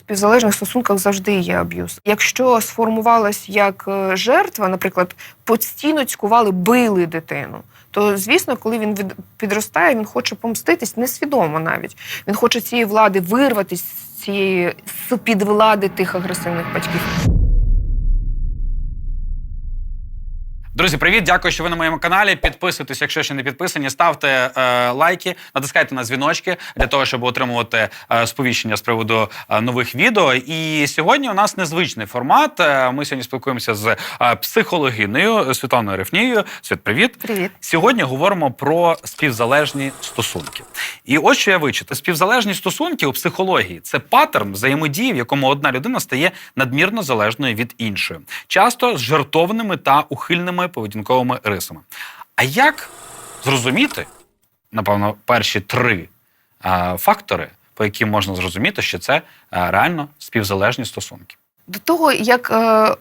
співзалежних стосунках завжди є аб'юз. Якщо сформувалась як е, жертва, наприклад, постійно цькували, били дитину. То звісно, коли він підростає, він хоче помститись несвідомо навіть. Він хоче цієї влади вирватися з цієї з під влади тих агресивних батьків. Друзі, привіт! Дякую, що ви на моєму каналі. Підписуйтесь, якщо ще не підписані, ставте е, лайки, натискайте на дзвіночки для того, щоб отримувати е, сповіщення з приводу е, нових відео. І сьогодні у нас незвичний формат. Е, Ми сьогодні спілкуємося з е, психологинею Світланою Рефнією. Світ, привіт. Привіт. Сьогодні говоримо про співзалежні стосунки. І ось що я вичитав. Співзалежні стосунки у психології це паттерн взаємодії, в якому одна людина стає надмірно залежною від іншої, часто з жертовними та ухильними поведінковими рисами. А як зрозуміти, напевно, перші три а, фактори, по яким можна зрозуміти, що це а, реально співзалежні стосунки? До того, як е,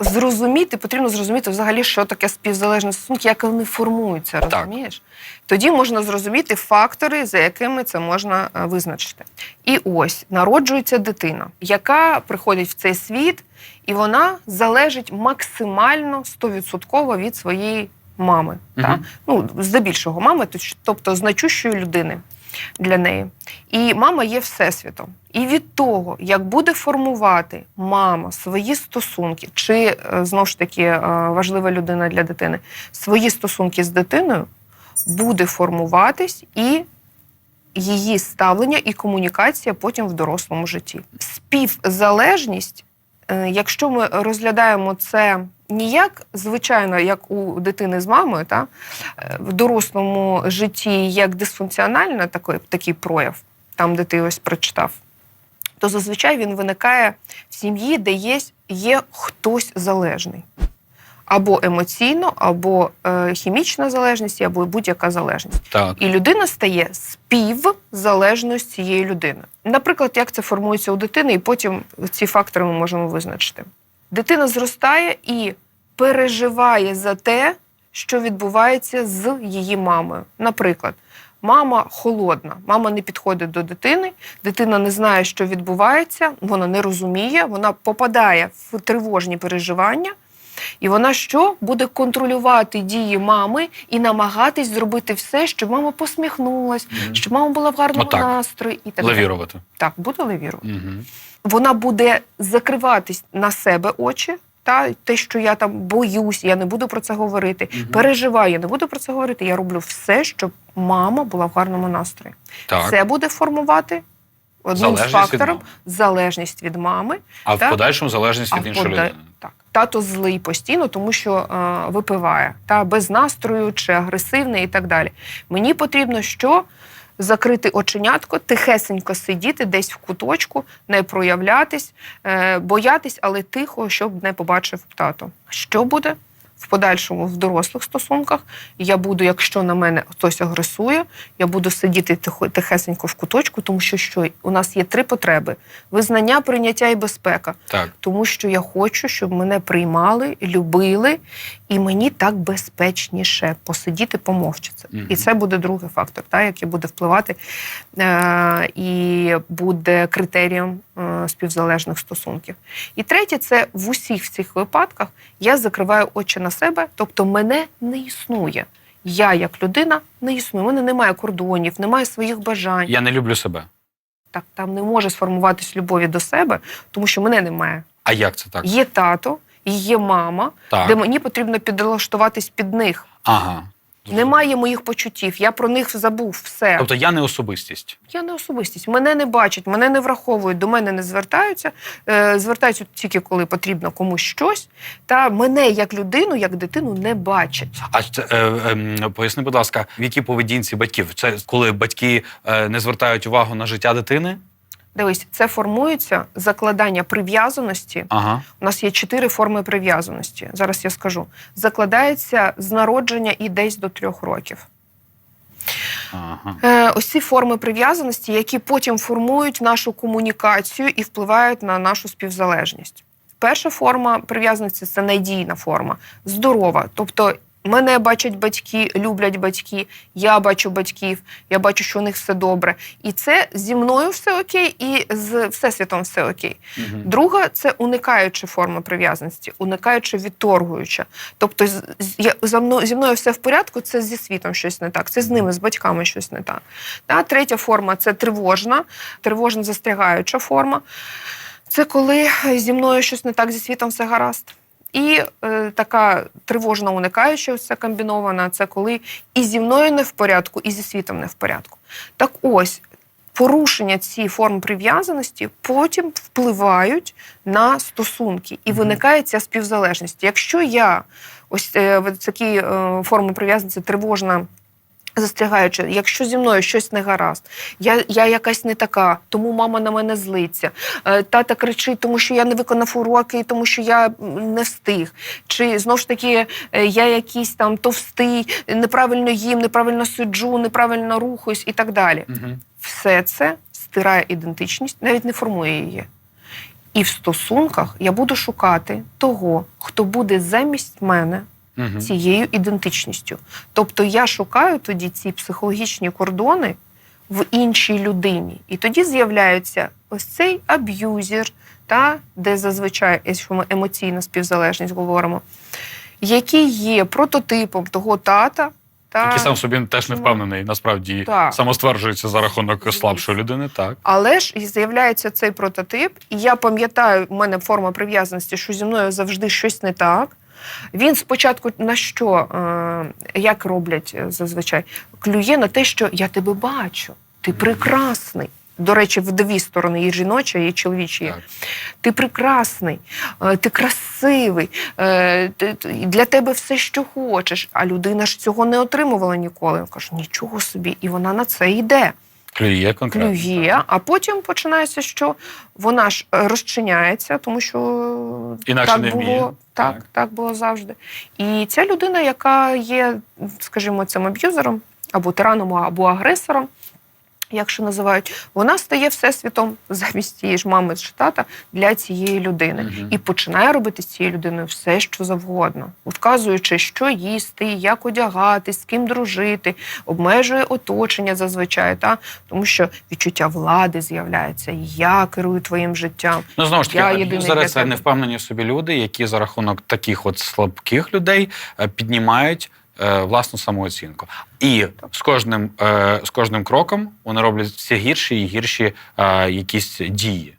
зрозуміти, потрібно зрозуміти взагалі, що таке співзалежні стосунки, як вони формуються, Так. розумієш? Тоді можна зрозуміти фактори, за якими це можна е, визначити. І ось народжується дитина, яка приходить в цей світ, і вона залежить максимально 100% від своєї мами. Мгм. Та? Ну, здебільшого мами, тобто значущої людини для неї. І мама є всесвітом. І від того, як буде формувати мама свої стосунки, чи е, знову ж таки е, важлива людина для дитини, свої стосунки з дитиною, буде формуватись і її ставлення і комунікація потім в дорослому житті. Співзалежність, якщо ми розглядаємо це ніяк, звичайно, як у дитини з мамою, та е, в дорослому житті як дисфункціональна такий, такий прояв, там, де ти ось прочитав, то зазвичай він виникає в сім'ї, де є, є хтось залежний. Або емоційно, або е, хімічна залежність, або будь-яка залежність. Так. І людина стає співзалежною з цією людиною. Наприклад, як це формується у дитини, і потім ці фактори ми можемо визначити. Дитина зростає і переживає за те, що відбувається з її мамою. Наприклад, мама холодна, мама не підходить до дитини, дитина не знає, що відбувається, вона не розуміє, вона попадає в тривожні переживання. І вона що буде контролювати дії мами і намагатись зробити все, щоб мама посміхнулась, Мгм. щоб мама була в гарному Отак. настрої і так далі. Лавірувати. Так, буде левірувати. Угу. Вона буде закриватись на себе очі. Та те, що я там боюсь, я не буду про це говорити. Мгм. Переживаю, я не буду про це говорити. Я роблю все, щоб мама була в гарному настрої. Так. Це буде формувати одним з від факторів залежність від мами. А в подальшому залежність від іншої пода- людини. Так. Тато злий постійно, тому що е, випиває та без настрою чи агресивний і так далі. Мені потрібно що? Закрити оченятко, тихесенько сидіти десь в куточку, не проявлятись, е, боятись, але тихо, щоб не побачив тато. Що буде в подальшому в дорослих стосунках? Я буду, якщо на мене хтось агресує, я буду сидіти тихесенько в куточку, тому що що у нас є три потреби: визнання, прийняття і безпека Так. тому що я хочу, щоб мене приймали, любили, і мені так безпечніше посидіти, помовчатися. Мгм. І це буде другий фактор, та, який буде впливати е- і буде критерієм співзалежних стосунків. І третє, це в усіх цих випадках я закриваю очі на себе, тобто мене не існує. Я, як людина, не існую. У мене немає кордонів, немає своїх бажань. Я не люблю себе. Так там не може сформуватись любові до себе, тому що мене немає. А як це так? Є тато, є мама, Так. де мені потрібно підлаштуватись під них. Ага. Немає моїх почуттів, я про них забув все. Тобто я не особистість. Я не особистість, мене не бачать, мене не враховують, до мене не звертаються. Е, звертаються тільки коли потрібно комусь щось. Та мене як людину, як дитину не бачать. А це, е, е, поясни, будь ласка, в якій поведінці батьків? Це коли батьки е, не звертають увагу на життя дитини? Дивись, це формується закладання прив'язаності. Ага. У нас є чотири форми прив'язаності. Зараз я скажу. Закладається з народження і десь до трьох років. Ага. Е, ось ці форми прив'язаності, які потім формують нашу комунікацію і впливають на нашу співзалежність. Перша форма прив'язаності це надійна форма, здорова. Тобто Мене бачать батьки, люблять батьки, я бачу батьків, я бачу, що у них все добре. І це зі мною все окей, і з всесвітом все окей. Мгм. Друга це уникаюча форма прив'язаності, уникаюча відторгуюча. Тобто, я, за мною, зі мною все в порядку, це зі світом щось не так, це з ними, з батьками щось не так. Та, третя форма це тривожна, тривожна застрягаюча форма. Це коли зі мною щось не так, зі світом все гаразд. І е, така тривожна уникаюча, ось комбінована, це коли і зі мною не в порядку, і зі світом не в порядку. Так ось, порушення цієї форм прив'язаності потім впливають на стосунки, і виникає ця співзалежність. Якщо я ось е, такі е, форми прив'язаності тривожна. Застерігаючи, якщо зі мною щось не гаразд, я, я якась не така, тому мама на мене злиться. Е, Тата кричить, тому що я не виконав уроки, тому що я не встиг. Чи знову ж таки е, я якийсь там товстий, неправильно їм, неправильно сиджу, неправильно рухаюсь і так далі. Мгм. Все це стирає ідентичність, навіть не формує її. І в стосунках я буду шукати того, хто буде замість мене Мгм. цією ідентичністю. Тобто я шукаю тоді ці психологічні кордони в іншій людині. І тоді з'являється ось цей аб'юзер, та, де зазвичай, якщо ми емоційна співзалежність говоримо, який є прототипом того тата. Та, Який сам собі теж не впевнений, насправді Так. самостверджується за рахунок слабшої людини, так. Але ж з'являється цей прототип, і я пам'ятаю, в мене форма прив'язаності, що зі мною завжди щось не так. Він спочатку на що, е, як роблять е, зазвичай, клює на те, що я тебе бачу, ти прекрасний. До речі, в дві сторони і жіноча, і чоловіча Ти прекрасний, е, ти красивий, для тебе все, що хочеш. А людина ж цього не отримувала ніколи. Я кажу, нічого собі, і вона на це йде Клює конкретно. клює, а потім починається, що вона ж е, розчиняється, тому що Інакше так не було, вміє. так, Так. так. було завжди. І ця людина, яка є, скажімо, цим аб'юзером або тираном, або агресором. Якщо називають, вона стає всесвітом замість тієї ж мами чи тата для цієї людини Мгм. і починає робити з цією людиною все, що завгодно, вказуючи, що їсти, як одягатись, з ким дружити, обмежує оточення зазвичай, та тому що відчуття влади з'являється. Я керую твоїм життям. Ну, знову ж таки, Я аб'юзери єдиний для це невпевнені в собі люди, які за рахунок таких от слабких людей е, піднімають власну самооцінку. І з кожним, е, з кожним кроком вони роблять все гірші і гірші е, якісь дії.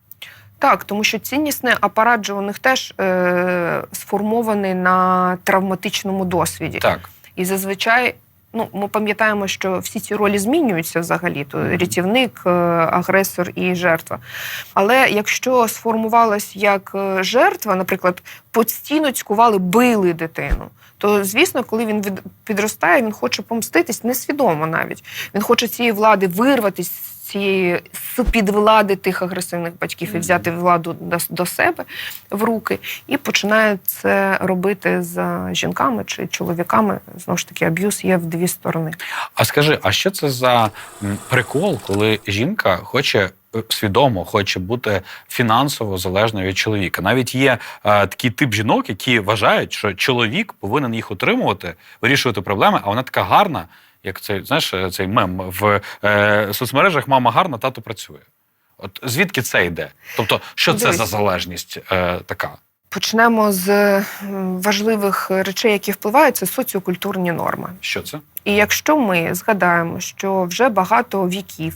Так, тому що ціннісний апарат же у них теж е, сформований на травматичному досвіді. Так. І зазвичай, ну ми пам'ятаємо, що всі ці ролі змінюються взагалі: то рятівник, е, агресор і жертва. Але якщо сформувалась як е, жертва, наприклад, постійно цькували, били дитину. То звісно, коли він підростає, він хоче помститись несвідомо навіть. Він хоче цієї влади вирватися з цієї з-під влади тих агресивних батьків і взяти владу до, до себе в руки, і починає це робити з жінками чи чоловіками. Знову ж таки, аб'юз є в дві сторони. А скажи, а що це за прикол, коли жінка хоче е, свідомо хоче бути фінансово залежною від чоловіка? Навіть є е, такий тип жінок, які вважають, що чоловік повинен їх утримувати, вирішувати проблеми, а вона така гарна, як цей, знаєш, е, цей мем в е, соцмережах Мама гарна, тато працює. От звідки це йде? Тобто, що це Дивись. за залежність е, така? Почнемо з важливих речей, які впливають, це соціокультурні норми. Що це? І якщо ми згадаємо, що вже багато віків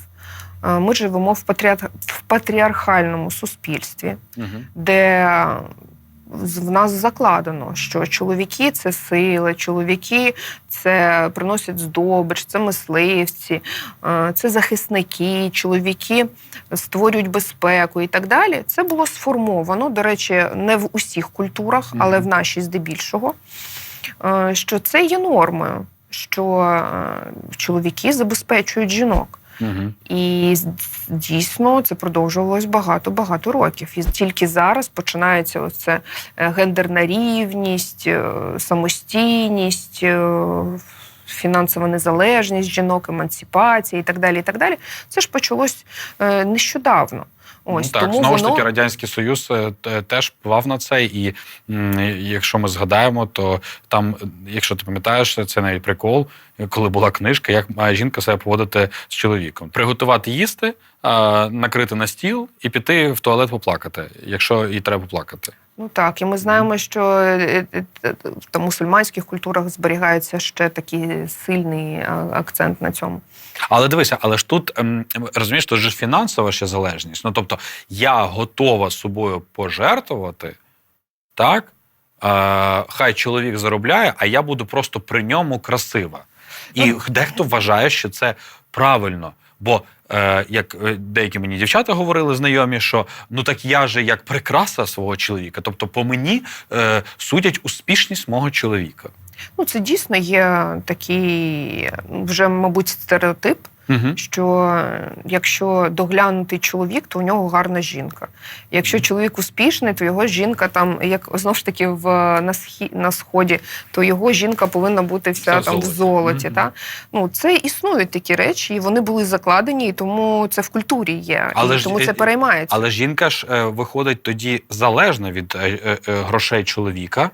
е, ми живемо в, патріар... в патріархальному суспільстві, Угу. де в нас закладено, що чоловіки це сила, чоловіки це приносять здобич, це мисливці, е, це захисники, чоловіки створюють безпеку і так далі. Це було сформовано, до речі, не в усіх культурах, але в нашій здебільшого, е, що це є нормою, що е, чоловіки забезпечують жінок. І дійсно це продовжувалось багато-багато років. І тільки зараз починається оце е, гендерна рівність, е, самостійність, е, фінансова незалежність жінок, емансипація і так далі. І так далі. Це ж почалось нещодавно. Ось ну, так, тому знову воно ж таки, Радянський Союз е, теж впливав на це. І якщо ми згадаємо, то там, якщо ти пам'ятаєш, це навіть прикол, коли була книжка, як має жінка себе поводити з чоловіком. Приготувати їсти, накрити на стіл і піти в туалет поплакати, якщо їй треба поплакати. Ну так, і ми знаємо, що е, е, е, в мусульманських культурах зберігається ще такий сильний акцент на цьому. Але дивися, але ж тут ем, розумієш, тут же ж фінансова ще залежність. Ну тобто, я готова собою пожертвувати, так? Е, хай чоловік заробляє, а я буду просто при ньому красива. І дехто вважає, що це правильно. Бо е, як е, деякі мені дівчата говорили знайомі, що ну так я же як прикраса свого чоловіка, тобто по мені е, судять успішність мого чоловіка. Ну, це дійсно є такий вже, мабуть, стереотип, Угу. що якщо доглянутий чоловік, то у нього гарна жінка. Якщо чоловік успішний, то його жінка там, як знову ж таки в на схі на сході, то його жінка повинна бути вся Вся в там в золоті. золоті. Мгм. Та? Ну це існують такі речі, і вони були закладені, і тому це в культурі є. Але і ж, тому це переймається. Але жінка ж е, виходить тоді залежно від е, е, грошей чоловіка,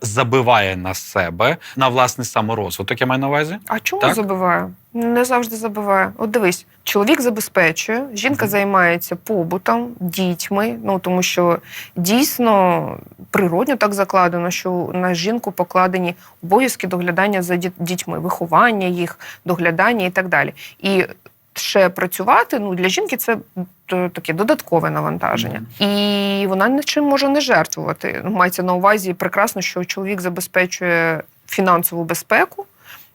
забиває на себе на власний саморозвиток, я маю на увазі. А чому Так? забиває? Не завжди забиває. От дивись, чоловік забезпечує, жінка займається побутом, дітьми. Ну тому що дійсно природньо так закладено, що на жінку покладені обов'язки доглядання за дітьми, виховання їх, доглядання і так далі. І ще працювати ну для жінки це таке додаткове навантаження, і вона нічим може не жертвувати. Ну, Мається на увазі прекрасно, що чоловік забезпечує фінансову безпеку.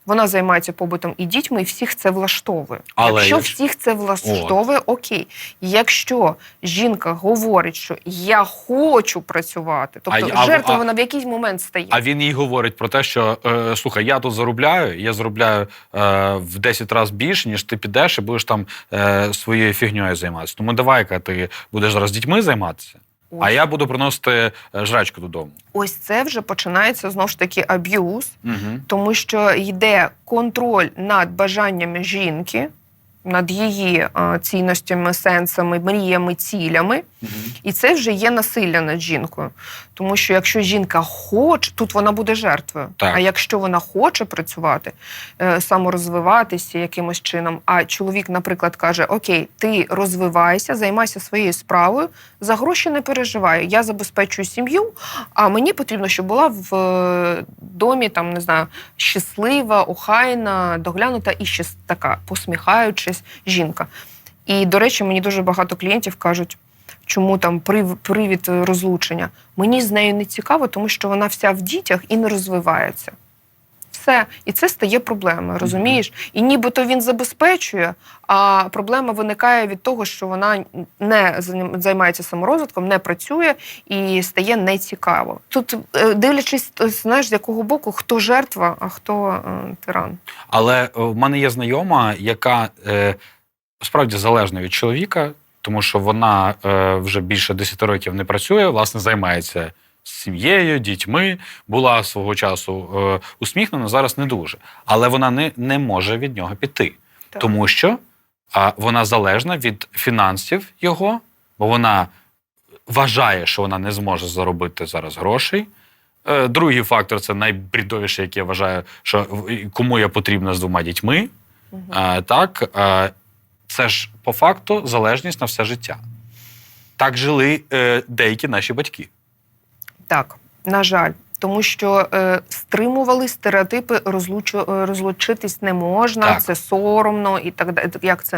Вона займається побутом і дітьми, і всіх це влаштовує. Але якщо якщо- всіх це влаштовує, окей. Якщо жінка говорить, що я хочу працювати, тобто а- жертва а- вона в якийсь момент стає. А він їй говорить про те, що е, слухай, я тут заробляю, я заробляю е, в 10 разів більше, ніж ти підеш і будеш там е, своєю фігньою займатися. Тому давай-ка ти будеш зараз з дітьми займатися, а я буду приносити е, жрачку додому. Ось це вже починається знову ж таки аб'юз, Угу. тому що йде контроль над бажаннями жінки, над її а, цінностями, сенсами, мріями, цілями. І це вже є насилля над жінкою. Тому що якщо жінка хоче, тут вона буде жертвою. Так. А якщо вона хоче працювати, е, саморозвиватися якимось чином, а чоловік, наприклад, каже: Окей, ти розвивайся, займайся своєю справою, за гроші не переживай. Я забезпечую сім'ю, а мені потрібно, щоб була в е, домі, там не знаю, щаслива, охайна, доглянута і ще така посміхаючись жінка. І, до речі, мені дуже багато клієнтів кажуть, чому там привід е, розлучення. Мені з нею не цікаво, тому що вона вся в дітях і не розвивається. Все, і це стає проблемою, розумієш? І нібито він забезпечує, а проблема виникає від того, що вона не займається саморозвитком, не працює і стає нецікаво. Тут, е, дивлячись, е, знаєш, з якого боку, хто жертва, а хто тиран. Але в мене є знайома, яка справді залежна від чоловіка, тому що вона е, вже більше 10 років не працює, власне, займається сім'єю, дітьми, була свого часу е, усміхнена, зараз не дуже. Але вона не, не може від нього піти, Так. тому що а, вона залежна від фінансів його, бо вона вважає, що вона не зможе заробити зараз грошей. Е, Другий фактор це найбрідовіший, який я вважаю, що кому я потрібна з двома дітьми. Мгм. Е, Так, це ж по факту залежність на все життя. Так жили е, деякі наші батьки. Так, на жаль, тому що е, стримували стереотипи розлучу, е, розлучитись не можна, Так. це соромно і так далі. Як це?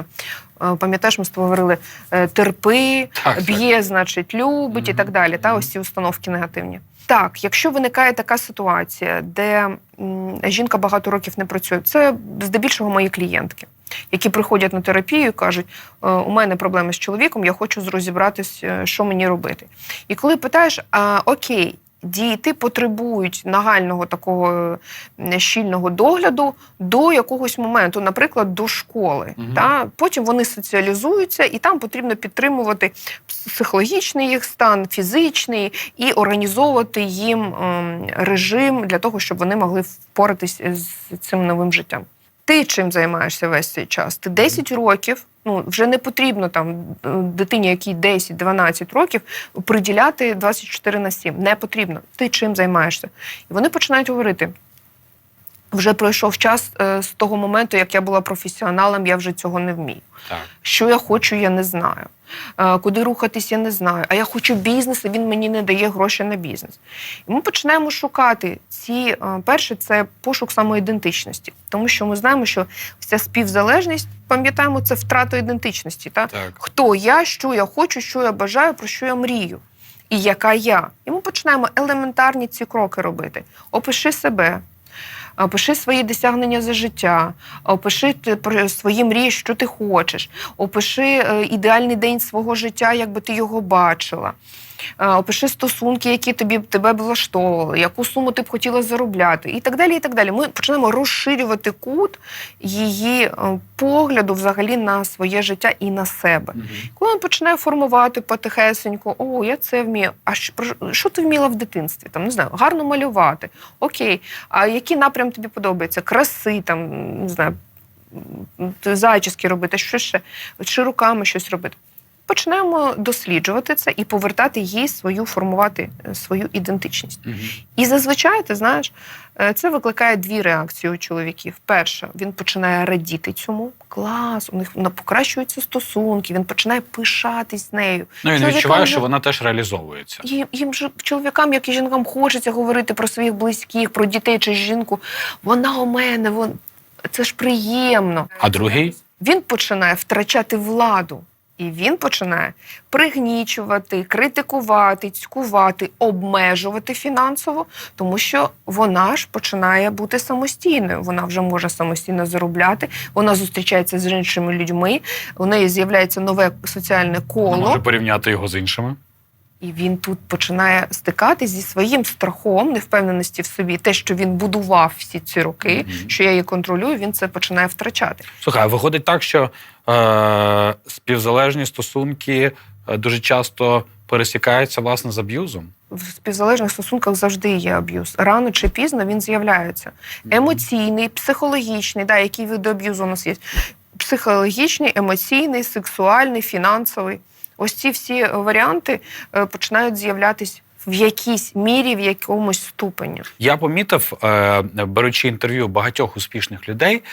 Е, Пам'ятаєш, ми з тобою говорили е, терпи, Так, так. б'є, значить, любить і так далі. Та ось ці установки негативні. Так, якщо виникає така ситуація, де м, жінка багато років не працює, це здебільшого мої клієнтки, які приходять на терапію і кажуть: «Е, у мене проблеми з чоловіком, я хочу розібратись, е, що мені робити. І коли питаєш, а, окей. Діти потребують нагального такого е, щільного догляду до якогось моменту, наприклад, до школи. Мгм. Та? Потім вони соціалізуються, і там потрібно підтримувати психологічний їх стан, фізичний, і організовувати їм ем, режим для того, щоб вони могли впоратись з цим новим життям. Ти чим займаєшся весь цей час? Ти 10 років. Ну, вже не потрібно там е, дитині, якій 10-12 років, приділяти 24 на 7. Не потрібно. Ти чим займаєшся? І вони починають говорити: вже пройшов час е, з того моменту, як я була професіоналом, я вже цього не вмію. Так. Що я хочу, я не знаю. Е, Куди рухатись, я не знаю. А я хочу бізнес, а він мені не дає гроші на бізнес. І ми починаємо шукати ці е, перше, це пошук самоідентичності, тому що ми знаємо, що вся співзалежність, пам'ятаємо, це втрата ідентичності. Так? Так. Хто я, що я хочу, що я бажаю, про що я мрію. І яка я. І ми починаємо елементарні ці кроки робити. Опиши себе, опиши свої досягнення за життя, опиши свої мрії, що ти хочеш, опиши е, ідеальний день свого життя, як би ти його бачила. Опиши стосунки, які тобі тебе б влаштовували, яку суму ти б хотіла заробляти, і так далі. І так далі. Ми починаємо розширювати кут її е, погляду взагалі на своє життя і на себе. Мгм. Коли він починає формувати потихесеньку, о, я це вмію. А що, що ти вміла в дитинстві? Там не знаю, гарно малювати. Окей, а який напрям тобі подобається? Краси, там не знаю, м, зачіски робити, що ще чи руками щось робити. Починаємо досліджувати це і повертати їй свою, формувати е, свою ідентичність. Мгм. І зазвичай, ти знаєш, е, це викликає дві реакції у чоловіків. Перша, він починає радіти цьому. Клас, у них покращуються стосунки, він починає пишатись нею. Ну він відчуває, що вона теж реалізовується. Їм, їм же чоловікам, як і жінкам, хочеться говорити про своїх близьких, про дітей чи жінку. Вона у мене, вон... це ж приємно. А другий Він починає втрачати владу. І він починає пригнічувати, критикувати, цькувати, обмежувати фінансово, тому що вона ж починає бути самостійною. Вона вже може самостійно заробляти, вона зустрічається з іншими людьми, у неї з'являється нове соціальне коло коло. може порівняти його з іншими. І він тут починає стикатись зі своїм страхом, невпевненості в собі, те, що він будував всі ці роки, Мгм. що я її контролюю, він це починає втрачати. Слухай, виходить так, що е, співзалежні стосунки е, дуже часто пересікаються власне з аб'юзом. В співзалежних стосунках завжди є аб'юз. Рано чи пізно він з'являється. Емоційний, психологічний, да, які види аб'юзу у нас є. Психологічний, емоційний, сексуальний, фінансовий. Ось ці всі варіанти е, починають з'являтись в якійсь мірі, в якомусь ступені. Я помітив, е, беручи інтерв'ю багатьох успішних людей,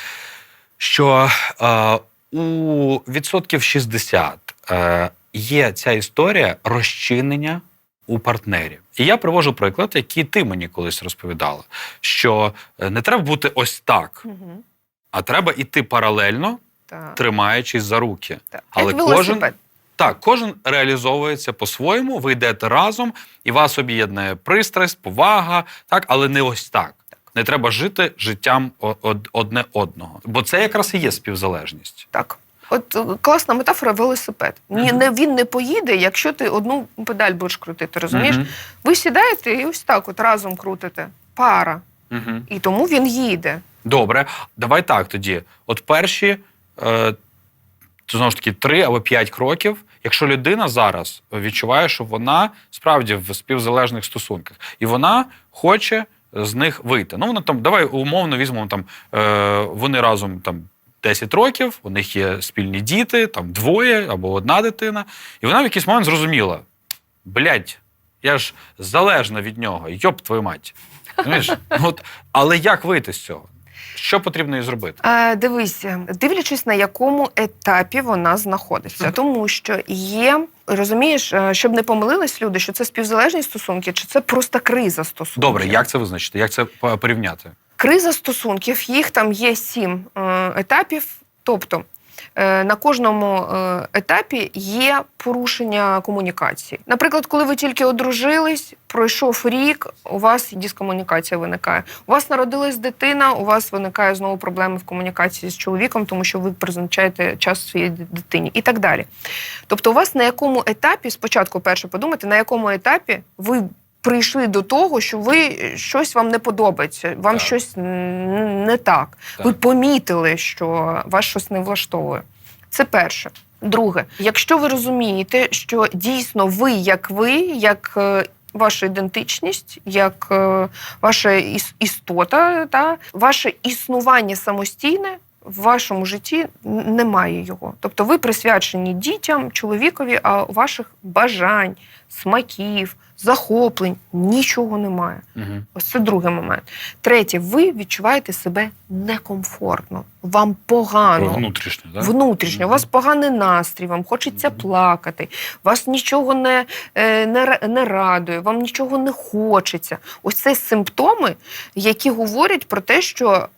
що е, у відсотків 60 е, є ця історія розчинення у партнерів. І я привожу приклад, який ти мені колись розповідала, що е, не треба бути ось так, Угу. а треба іти паралельно, Так. тримаючись за руки. Так. Але Як кожен велосипед. Так, кожен реалізовується по-своєму, ви йдете разом, і вас об'єднує пристрасть, повага, так, але не ось так. Не треба жити життям одне одного. Бо це якраз і є співзалежність. Так. От е, класна метафора велосипед. Ні, Мгм. не, він не поїде, якщо ти одну педаль будеш крутити, розумієш? Мгм. Ви сідаєте і ось так от разом крутите. Пара. Мгм. І тому він їде. Добре, давай так тоді. От перші е, знову ж таки три або п'ять кроків. Якщо людина зараз відчуває, що вона справді в співзалежних стосунках, і вона хоче з них вийти. Ну, вона там, давай умовно візьмемо там, е, вони разом там 10 років, у них є спільні діти, там двоє або одна дитина, і вона в якийсь момент зрозуміла: блядь, я ж залежна від нього, йоп твою мать. От, але як вийти з цього? Що потрібно їй зробити? Е, дивись, дивлячись на якому етапі вона знаходиться, тому що є, розумієш, е, щоб не помилились люди, що це співзалежні стосунки, чи це просто криза стосунків. Добре, як це визначити? Як це порівняти? Криза стосунків, їх там є сім е, етапів. Тобто на кожному е, етапі є порушення комунікації. Наприклад, коли ви тільки одружились, пройшов рік, у вас дискомунікація виникає. У вас народилась дитина, у вас виникає знову проблеми в комунікації з чоловіком, тому що ви призначаєте час своїй дитині і так далі. Тобто, у вас на якому етапі, спочатку перше подумайте, на якому етапі ви прийшли до того, що ви щось вам не подобається, вам Так. щось не так. Так. Ви помітили, що вас щось не влаштовує. Це перше. Друге, якщо ви розумієте, що дійсно ви, як ви, як е, ваша ідентичність, як е, ваша іс- істота, та ваше існування самостійне. В вашому житті немає його. Тобто ви присвячені дітям, чоловікові, а ваших бажань, смаків, захоплень нічого немає. Угу. Ось це другий момент. Третє, ви відчуваєте себе некомфортно, вам погано. Внутрішньо, так? Внутрішньо, у вас поганий настрій, вам хочеться Мгм. плакати, вас нічого не, е, не, не радує, вам нічого не хочеться. Ось це симптоми, які говорять про те, що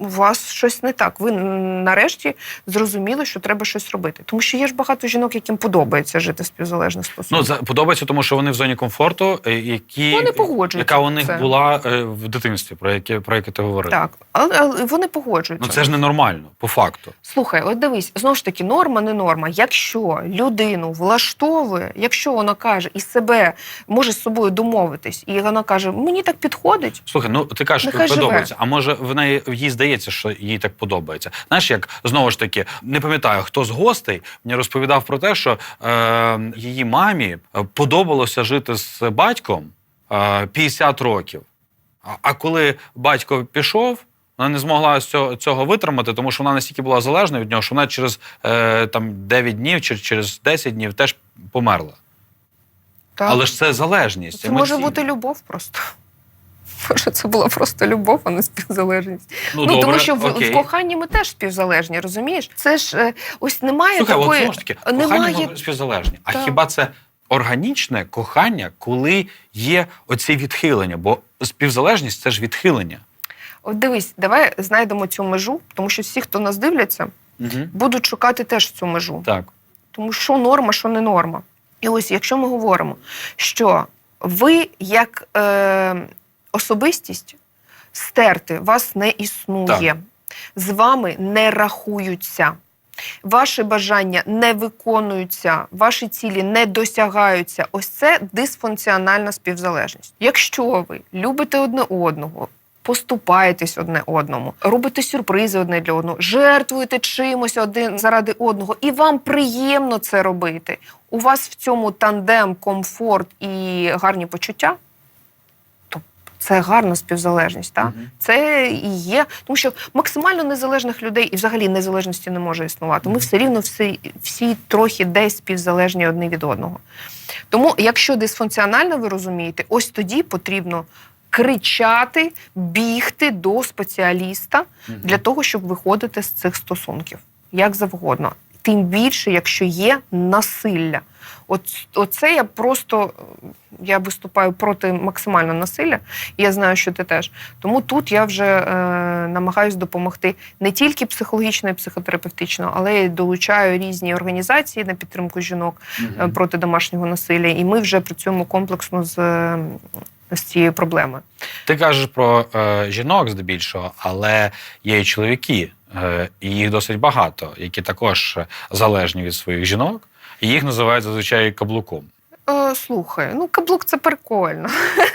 у вас щось не так. Ви нарешті зрозуміли, що треба щось робити. Тому що є ж багато жінок, яким подобається жити в співзалежних Ну, стосунках. за- подобається, тому що вони в зоні комфорту, е, які, Вони погоджуються яка у них це. була е, в дитинстві, про яке, про яке ти говорив. Так, але, вони погоджуються. Ну це ж ненормально, по факту. Слухай, от дивись, знову ж таки, норма не норма. Якщо людину влаштовує, якщо вона каже і себе може з собою домовитись, і вона каже, мені так підходить. Слухай, ну ти кажеш, подобається. А може в неї їй здається, що їй так подобається. Знаєш, як знову ж таки, не пам'ятаю, хто з гостей мені розповідав про те, що е, її мамі е, подобалося жити з батьком е, 50 років. А, а коли батько пішов. Вона не змогла цього, витримати, тому що вона настільки була залежна від нього, що вона через е, там 9 днів чи через 10 днів теж померла. Так. Але ж це залежність. це може бути любов просто. Може, це була просто любов, а не співзалежність. Ну, добре, тому що в, в коханні ми теж співзалежні, розумієш? Це ж е, ось немає Слухай, такої. ж таки, немає... може бути співзалежні. А Так. хіба це органічне кохання, коли є оці відхилення? Бо співзалежність це ж відхилення. От дивись, давай знайдемо цю межу, тому що всі, хто нас дивляться, Угу. будуть шукати теж цю межу. Так. Тому що норма, що не норма. І ось якщо ми говоримо, що ви як е, особистість стерти вас не існує, з вами не рахуються. Ваші бажання не виконуються, ваші цілі не досягаються. Ось це дисфункціональна співзалежність. Якщо ви любите одне одного, поступаєтесь одне одному, робите сюрпризи одне для одного, жертвуєте чимось один заради одного, і вам приємно це робити. У вас в цьому тандем, комфорт і гарні почуття. Це гарна співзалежність, так? Мгм. Це і є, тому що максимально незалежних людей і взагалі незалежності не може існувати. Ми все рівно всі, всі трохи десь співзалежні одне від одного. Тому, якщо дисфункціонально ви розумієте, ось тоді потрібно кричати, бігти до спеціаліста Мгм. для того, щоб виходити з цих стосунків, як завгодно. Тим більше, якщо є насилля. От оце я просто я виступаю проти максимального насилля, і я знаю, що ти теж. Тому тут я вже е, намагаюся допомогти не тільки психологічно і психотерапевтично, але й долучаю різні організації на підтримку жінок Мгм. проти домашнього насилля. І ми вже працюємо комплексно з, з цією проблемою. Ти кажеш про е, жінок здебільшого, але є і чоловіки, е, і їх досить багато, які також залежні від своїх жінок, їх називають зазвичай каблуком. Е, слухай, ну каблук це прикольно.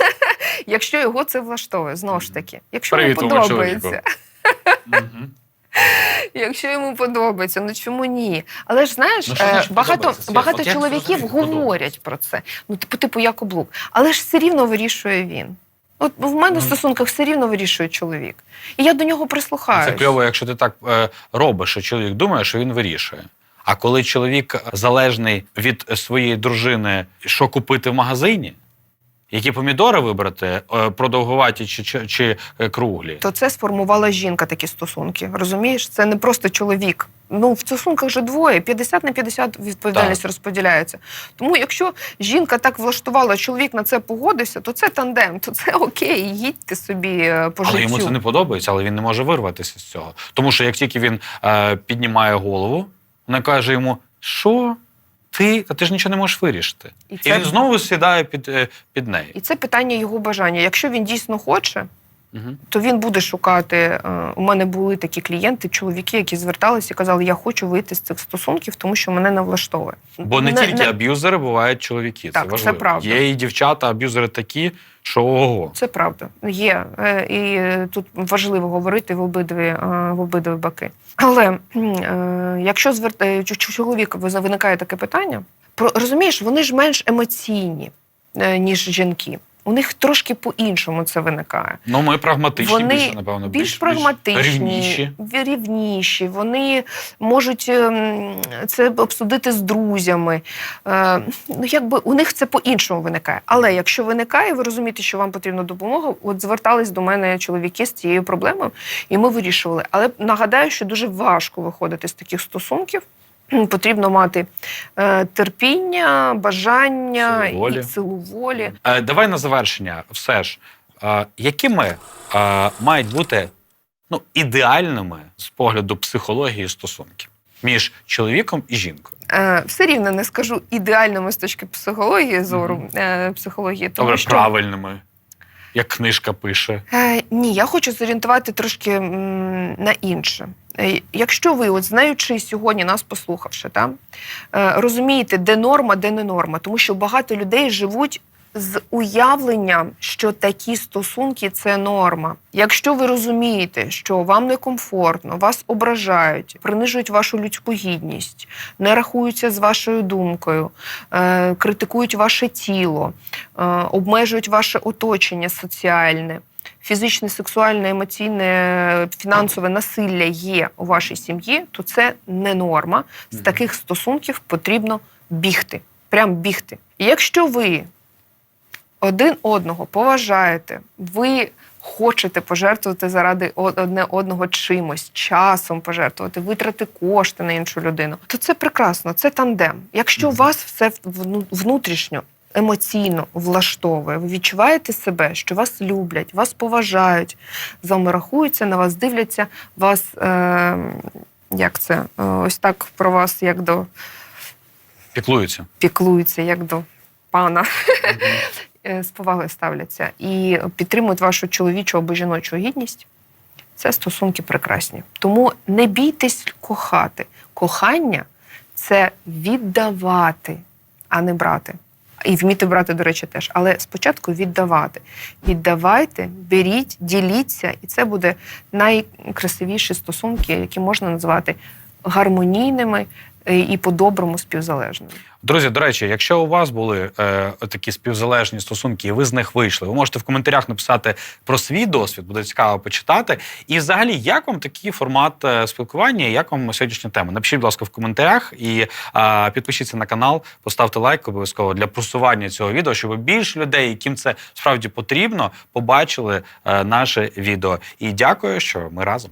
Якщо його це влаштовує, знову ж таки. Якщо Привіт, йому подобається, Мгм. якщо йому подобається, ну чому ні? Але ж знаєш, Ну, що е, значить багато, подобається? багато От як чоловіків подобається? говорять про це. Ну, типу, типу, я каблук. Але ж все рівно вирішує він. От в мене в Ну. стосунках все рівно вирішує чоловік. І я до нього прислухаюся. Це прислухаюсь. кльово, якщо ти так е, робиш, що чоловік думає, що він вирішує. А коли чоловік залежний від своєї дружини, що купити в магазині, які помідори вибрати, е, продовгуваті чи, чи, чи е, круглі. то це сформувала жінка такі стосунки. Розумієш, це не просто чоловік. Ну в стосунках же двоє, 50 на 50 відповідальність розподіляється. Тому, якщо жінка так влаштувала, чоловік на це погодився, то це тандем, то це окей, їдьте собі е, по Але йому це не подобається, але він не може вирватися з цього. Тому що як тільки він е, піднімає голову, вона каже йому: що? Ти? Та ти ж нічого не можеш вирішити. І І, він знову сідає під, е, під неї. І це питання його бажання. Якщо він дійсно хоче, Угу. то він буде шукати. е, У мене були такі клієнти, чоловіки, які зверталися і казали, я хочу вийти з цих стосунків, тому що мене не влаштовує. Бо не, тільки аб'юзери бувають чоловіки. Так, це це правда. Є і дівчата, аб'юзери такі, що ого. Це правда, є. Е, І тут важливо говорити в обидві, е, в обидві боки. Але якщо звертає чоловік виникає таке питання, розумієш, вони ж менш емоційні. ніж жінки. У них трошки по-іншому це виникає. Ну, ми прагматичні, Вони більше, напевно, більш прагматичні, рівніші. рівніші. Вони можуть ем, це обсудити з друзями. Е, Ну, якби у них це по-іншому виникає. Але якщо виникає, ви розумієте, що вам потрібна допомога. От звертались до мене чоловіки з цією проблемою, і ми вирішували. Але нагадаю, що дуже важко виходити з таких стосунків. Потрібно мати е, терпіння, бажання Силу волі. і силу волі. Е, давай на завершення, все ж, якими мають бути ну, ідеальними з погляду психології стосунки між чоловіком і жінкою? Е, все рівно не скажу ідеальними з точки психології зору Мгм. е, психології, тому Добре, що правильними, як книжка пише. Е, ні, я хочу зорієнтувати трошки на інше. Е, Якщо ви, от знаючи сьогодні, нас послухавши, та, е, розумієте, де норма, де не норма, тому що багато людей живуть з уявленням, що такі стосунки це норма. Якщо ви розумієте, що вам некомфортно, вас ображають, принижують вашу людську гідність, не рахуються з вашою думкою, е, критикують ваше тіло, е, обмежують ваше оточення соціальне. Фізичне, сексуальне, емоційне, фінансове насилля є у вашій сім'ї, то це не норма. З таких стосунків потрібно бігти. Прям бігти. І якщо ви один одного поважаєте, ви хочете пожертвувати заради одне одного чимось, часом пожертвувати, витрати кошти на іншу людину, то це прекрасно, це тандем. Якщо Мгм. вас все внутрішньо. Емоційно влаштовує, ви відчуваєте себе, що вас люблять, вас поважають, з вами рахуються, на вас дивляться, вас е, як це е, ось так про вас, як до Піклуються. піклуються, як до пана е, з повагою ставляться і підтримують вашу чоловічу або жіночу гідність. Це стосунки прекрасні. Тому не бійтесь кохати. Кохання це віддавати, а не брати. І вміти брати, до речі, теж. Але спочатку віддавати. Віддавайте, беріть, діліться, і це буде найкрасивіші стосунки, які можна назвати гармонійними е, і по-доброму співзалежними. Друзі, до речі, якщо у вас були е, такі співзалежні стосунки, і ви з них вийшли, ви можете в коментарях написати про свій досвід, буде цікаво почитати. І взагалі, як вам такий формат е, спілкування, як вам сьогоднішня тема? Напишіть, будь ласка, в коментарях і е, підпишіться на канал, поставте лайк обов'язково для просування цього відео, щоб більше людей, яким це справді потрібно, побачили е, наше відео. І дякую, що ми разом.